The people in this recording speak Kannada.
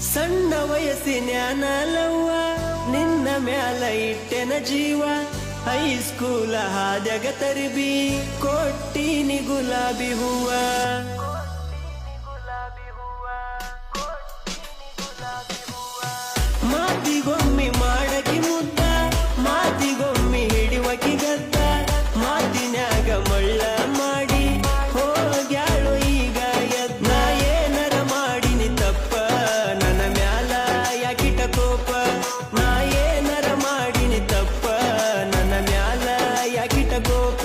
ಸಣ್ಣ ವಯಸ್ಸಿನ್ಯಾನ ಲವ್ವ ನಿನ್ನ ಮ್ಯಾಲ ಇಟ್ಟೆನ ಜೀವ. ಹೈಸ್ಕೂಲ ಹಾದ್ಯಾಗ ತರಿಬಿ ಕೊಟ್ಟಿನಿ ಗುಲಾಬಿ ಹೂವ. ಕೋಪ ನಾ ಏನರ ಮಾಡಿನಿ ತಪ್ಪ ನನ್ನ ಮ್ಯಾಲ ಯಾಕಿಟ ಕೋಪ?